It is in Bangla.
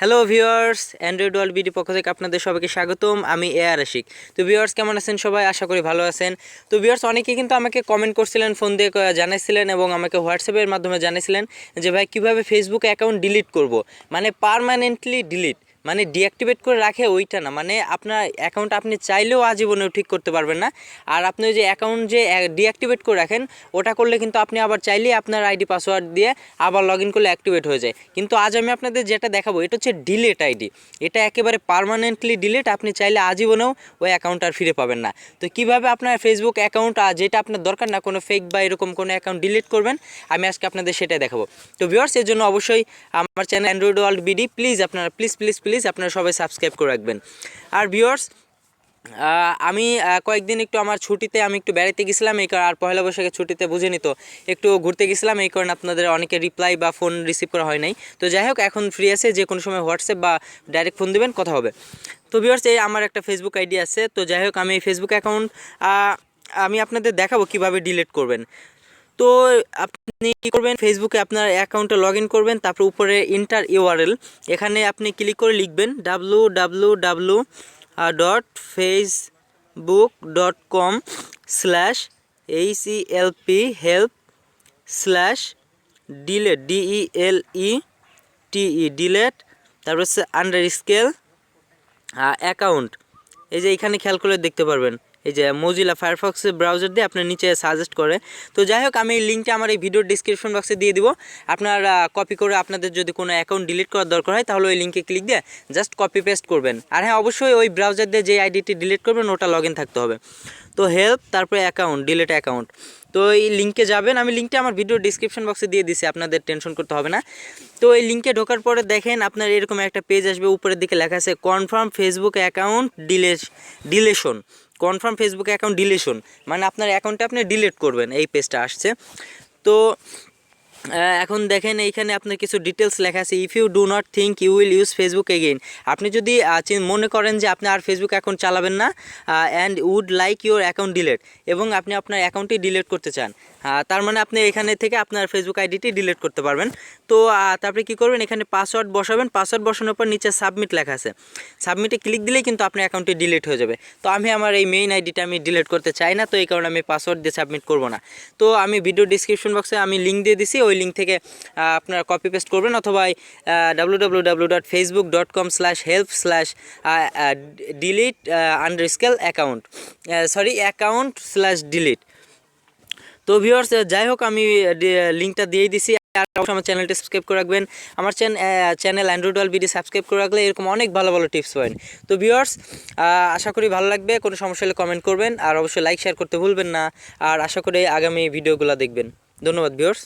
Hello viewers Android World BD পক্ষ থেকে আপনাদের সবাইকে স্বাগতম। আমি এ আর আশিক তো ভিউয়ার্স কেমন আছেন সবাই? আশা করি ভালো আছেন। তো ভিউয়ার্স অনেকে কিন্তু আমাকে কমেন্ট করছিলেন ফোন দিয়ে জানাইছিলেন এবং আমাকে হোয়াটসঅ্যাপের মাধ্যমে জানাইছিলেন যে, ভাই, কীভাবে ফেসবুকে অ্যাকাউন্ট ডিলিট করব? মানে পারমানেন্টলি ডিলিট মানে ডিঅ্যাক্টিভেট করে রাখে ওইটা না। মানে আপনার অ্যাকাউন্ট আপনি চাইলেও আজীবনেও ঠিক করতে পারবেন না। আর আপনি যে অ্যাকাউন্ট যে ডিঅ্যাক্টিভেট করে রাখেন, ওটা করলে কিন্তু আপনি আবার চাইলেই আপনার আইডি পাসওয়ার্ড দিয়ে আবার লগ ইন করলে অ্যাক্টিভেট হয়ে যায়। কিন্তু আজ আমি আপনাদের যেটা দেখাবো, এটা হচ্ছে ডিলেট আইডি এটা একেবারে পারমানেন্টলি ডিলেট আপনি চাইলে আজীবনেও ওই অ্যাকাউন্ট আর ফিরে পাবেন না। তো কীভাবে আপনার ফেসবুক অ্যাকাউন্ট যেটা আপনার দরকার না, কোনো ফেক বা এরকম কোনো অ্যাকাউন্ট ডিলিট করবেন, আমি আজকে আপনাদের সেটাই দেখাবো। তো ভিউয়ার্স এর জন্য অবশ্যই আমার channel Android World BD please আপনারা প্লিজ প্লিজ প্লিজ আপনারা সবাই সাবস্ক্রাইব করে রাখবেন। আর ভিউয়ার্স আমি কয়েকদিন একটু আমার ছুটিতে আমি একটু বেড়াতে গেছিলাম, এই কারণে আর পয়লা বৈশাখের ছুটিতে বুঝেনি তো একটু ঘুরতে গেছিলাম, এই কারণে আপনাদের অনেকে রিপ্লাই বা ফোন রিসিভ করা হয় নাই। তো যাই হোক, এখন ফ্রি আছে, যে কোনো সময় হোয়াটসঅ্যাপ বা ডাইরেক্ট ফোন দেবেন, কথা হবে। তো ভিউয়ার্স, এই আমার একটা ফেসবুক আইডি আছে। তো যাই হোক, আমি এই ফেসবুক অ্যাকাউন্ট আমি আপনাদের দেখাবো কীভাবে ডিলিট করবেন। তো আপনি কী করবেন? ফেসবুকে আপনার অ্যাকাউন্টে লগ ইন করবেন, তারপর উপরে ইন্টার ইউআরএল এখানে আপনি ক্লিক করে লিখবেন W W W dot Facebook dot com slash H E L P help slash delete DEL E TE delete তারপর হচ্ছে আন্ডার স্কেল অ্যাকাউন্ট এই যে এখানে খেয়াল করে দেখতে পারবেন। এই যে মজিলা ফায়ারফক্সের ব্রাউজার দিয়ে আপনার নিচে সাজেস্ট করে। তো যাই হোক, আমি লিঙ্কটা আমার এই ভিডিওর ডিসক্রিপশন বক্সে দিয়ে দিব। আপনার কপি করে আপনাদের যদি কোনো অ্যাকাউন্ট ডিলিট করার দরকার হয়, তাহলে ওই লিঙ্কে ক্লিক দিয়ে জাস্ট কপি পেস্ট করবেন। আর হ্যাঁ অবশ্যই ওই ব্রাউজার দিয়ে যে আইডিটি ডিলিট করবেন, ওটা লগ থাকতে হবে। তো হেল্প তারপরে অ্যাকাউন্ট ডিলিট অ্যাকাউন্ট তো এই লিঙ্কে যাবেন। আমি লিঙ্কটা আমার ভিডিও ডিসক্রিপশন বক্সে দিয়ে দিছি, আপনাদের টেনশন করতে হবে না। তো এই লিঙ্কে ঢোকার পরে দেখেন, আপনার এরকম একটা পেজ আসবে, উপরের দিকে লেখা আছে confirm Facebook account deletion deletion confirm Facebook account deletion মানে আপনার অ্যাকাউন্টটা আপনি ডিলিট করবেন এই পেজটা আসছে। তো এখন দেখেন এইখানে আপনার কিছু ডিটেলস লেখা আছে if you do not think you will use Facebook again আপনি যদি মনে করেন যে আপনি আর ফেসবুক অ্যাকাউন্ট চালাবেন না and would like your account delete এবং আপনি আপনার অ্যাকাউন্টটি ডিলিট করতে চান তার মানে আপনি এখানে থেকে আপনার ফেসবুক আইডিটি ডিলিট করতে পারবেন। তো তারপরে কী করবেন? এখানে পাসওয়ার্ড বসাবেন পাসওয়ার্ড বসানোর পর নিচে সাবমিট লেখা আছে। সাবমিটে ক্লিক দিলেই কিন্তু আপনার অ্যাকাউন্টটি ডিলিট হয়ে যাবে। তো আমি আমার এই মেইন আইডিটা আমি ডিলিট করতে চাই না, তো এই কারণে আমি পাসওয়ার্ড দিয়ে সাবমিট করব না। তো আমি ভিডিও ডিসক্রিপশন বক্সে আমি লিঙ্ক দিয়ে দিছি, ওই লিঙ্ক থেকে আপনারা কপি পেস্ট করবেন অথবা W W W dot Facebook dot com slash help slash delete underscore account sorry account slash delete তো ভিউয়ার্স যাই হোক, আমি লিঙ্কটা দিয়েই দিছি। আর অবশ্যই আমার চ্যানেলটি সাবস্ক্রাইব করে রাখবেন। আমার channel Android World BD subscribe করে রাখলে এরকম অনেক ভালো ভালো টিপস পাবেন। তো ভিউয়ার্স আশা করি ভালো লাগবে। কোনো সমস্যা হলে কমেন্ট করবেন। আর অবশ্যই লাইক শেয়ার করতে ভুলবেন না। আর আশা করি আগামী ভিডিওগুলো দেখবেন। ধন্যবাদ ভিউয়ার্স